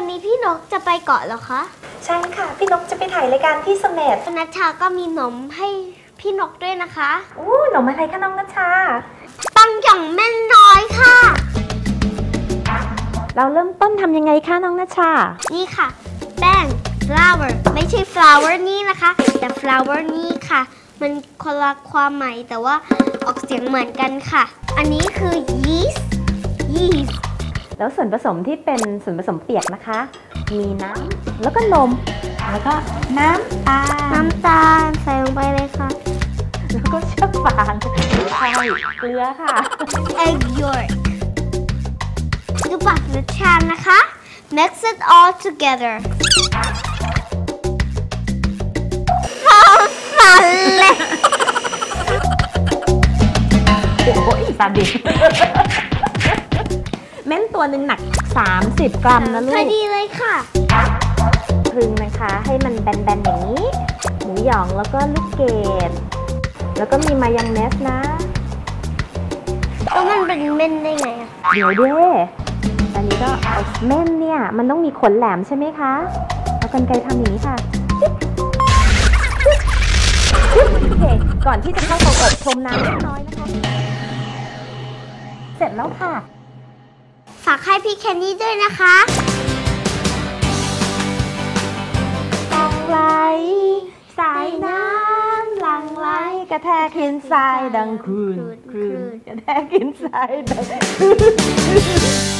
วันนี้พี่นกจะไปเกาะเหรอคะ ใช่ค่ะ พี่นกจะไปถ่ายรายการที่เสม็ดนัชชาก็มีหนมให้พี่นกด้วยนะคะอู้หนมอะไรคะน้องนัชชา ปังจ่องแม่นน้อยค่ะ เราเริ่มต้นทำยังไงคะน้องนัชชา นี่ค่ะ แป้ง flour ไม่ใช่ flower นี่นะคะ แต่ flower นี่ค่ะ มันคนละความหมายแต่ว่าออกเสียงเหมือนกันค่ะ อันนี้คือ yeast yeast แล้วส่วนผสมที่เป็นส่วนผสมเปียกนะคะ มีน้ำแล้วก็นม แล้วก็น้ำตาลน้ำตาลใส่ลงไปเลยค่ะ แล้วก็เชือกฟางใช่เกลือค่ะ egg yolk ดูปากนัชชานะคะ mix it all together พร้อมสั่นเลยโอ้ยซาดิส เม้นตัวหนึ่งหนัก 30 กรัมนะลูพอกดีเลยค่ะครึ่งนะคะ ให้มันแบนๆอย่างนี้ หมูหยองแล้วก็ลูกเกดแล้วก็มีมายองเนสนะแล้วมันเป็นเม่นได้ไงอะเดี๋ยวเด้อันนี้ก็เอาเม่นเนี่ย มันต้องมีขนแหลมใช่ไหมคะ เอากันไกรทำอย่างนี้ค่ะโอเคก่อนที่จะเข้าเตาอบพรมน้ำเล็กน้อยนะคะ เสร็จแล้วค่ะ ฝากให้พี่แคนนี่ด้วยนะคะหลังไหลสายน้ำหลังไหลกระแทกหินทรายดังครืนคืนกระแทกหินทรายดังคืน